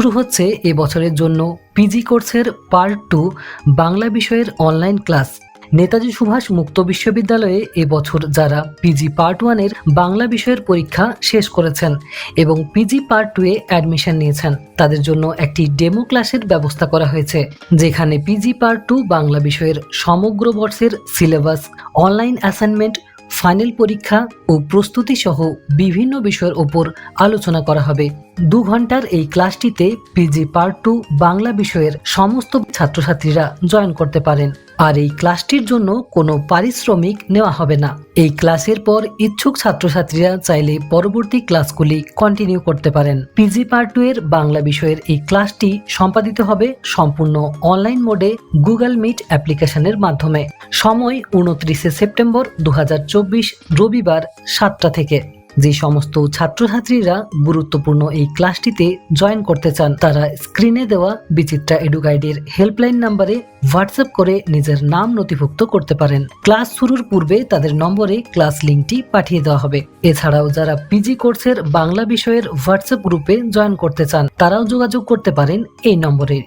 শুরু হচ্ছে এ বছরের জন্য পিজি কোর্সের পার্ট টু বাংলা বিষয়ের অনলাইন ক্লাস। নেতাজি সুভাষ মুক্ত বিশ্ববিদ্যালয়ে এবছর যারা পিজি পার্ট ওয়ানের বাংলা বিষয়ের পরীক্ষা শেষ করেছেন এবং পিজি পার্ট টু এ অ্যাডমিশন নিয়েছেন, তাদের জন্য একটি ডেমো ক্লাসের ব্যবস্থা করা হয়েছে, যেখানে পিজি পার্ট টু বাংলা বিষয়ের সমগ্র বর্ষের সিলেবাস, অনলাইন অ্যাসাইনমেন্ট ফাইনাল পরীক্ষা ও প্রস্তুতি সহ বিভিন্ন বিষয়ের ওপর আলোচনা করা হবে। দু ঘণ্টার এই ক্লাসটিতে পিজি পার্ট টু বাংলা বিষয়ের সমস্ত ছাত্রছাত্রীরা জয়েন করতে পারেন। আর এই ক্লাসটির জন্য কোনো পারিশ্রমিক নেওয়া হবে না। এই ক্লাসের পর ইচ্ছুক ছাত্রছাত্রীরা চাইলে পরবর্তী ক্লাসগুলি কন্টিনিউ করতে পারেন। পিজি পার্ট টু এর বাংলা বিষয়ের এই ক্লাসটি সম্পাদিত হবে সম্পূর্ণ অনলাইন মোডে গুগল মিট অ্যাপ্লিকেশনের মাধ্যমে। সময় উনত্রিশে সেপ্টেম্বর দু হাজার চব্বিশ রবিবার সাতটা থেকে। যে সমস্ত ছাত্রছাত্রীরা গুরুত্বপূর্ণ এই ক্লাসটিতে জয়েন করতে চান, তারা স্ক্রিনে দেওয়া বিচিত্রা এডুগাইডের হেল্পলাইন নাম্বারে হোয়াটসঅ্যাপ করে নিজের নাম নথিভুক্ত করতে পারেন। ক্লাস শুরুর পূর্বে তাদের নম্বরে ক্লাস লিঙ্কটি পাঠিয়ে দেওয়া হবে। এছাড়াও যারা পিজি কোর্সের বাংলা বিষয়ের হোয়াটসঅ্যাপ গ্রুপে জয়েন করতে চান, তারাও যোগাযোগ করতে পারেন এই নম্বরে।